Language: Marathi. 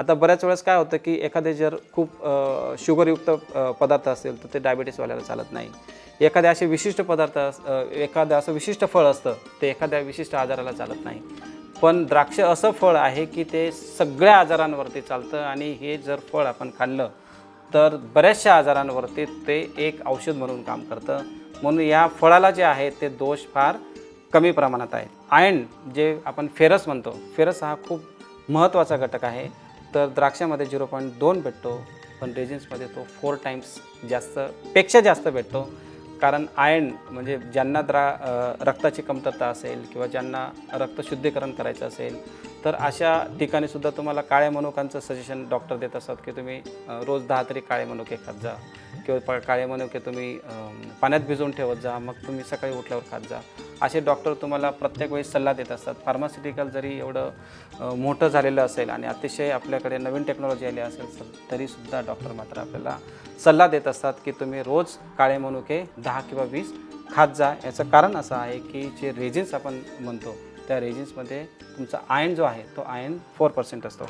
आता बऱ्याच वेळेस काय होतं की एखादे जर खूप शुगरयुक्त पदार्थ असेल तर ते डायबिटीसवाल्याला चालत नाही. एखादे असे विशिष्ट पदार्थ अस- एखादं असं विशिष्ट फळ असतं ते एखाद्या विशिष्ट आजाराला चालत नाही. पण द्राक्ष असं फळ आहे की ते सगळ्या आजारांवरती चालतं आणि हे जर फळ आपण खाल्लं तर बऱ्याचशा आजारांवरती ते एक औषध म्हणून काम करतं. म्हणून या फळाला जे आहे ते दोष फार कमी प्रमाणात आहे आयन जे आपण फेरस म्हणतो फेरस हा खूप महत्त्वाचा घटक आहे. तर द्राक्षामध्ये झिरो पॉईंट दोन भेटतो पण रेजिन्समध्ये तो फोर टाईम्स जास्त पेक्षा जास्त भेटतो. कारण आयर्न म्हणजे ज्यांना द्रा रक्ताची कमतरता असेल किंवा ज्यांना रक्त शुद्धीकरण करायचं असेल तर अशा ठिकाणी सुद्धा तुम्हाला काळ्या मनुकांचं सजेशन डॉक्टर देत असतात की तुम्ही रोज दहा तरी काळे मनुके खात जा. किंवा काळे मनुके तुम्ही पाण्यात भिजवून ठेवत जा. मग तुम्ही सकाळी उठल्यावर खात जा. असे डॉक्टर तुम्हाला प्रत्येक वेळेस सल्ला देत असतात. फार्मास्युटिकल जरी एवढं मोठं झालेलं असेल आणि अतिशय आपल्याकडे नवीन टेक्नॉलॉजी आली असेल तर तरीसुद्धा डॉक्टर मात्र आपल्याला सल्ला देत असतात की तुम्ही रोज काळे मनुके दहा किंवा वीस खात जा. याचं कारण असं आहे की जे रेजिन्स आपण म्हणतो त्या रेजिन्समध्ये तुमचा आयन जो आहे तो आयन फोर पर्सेंट असतो.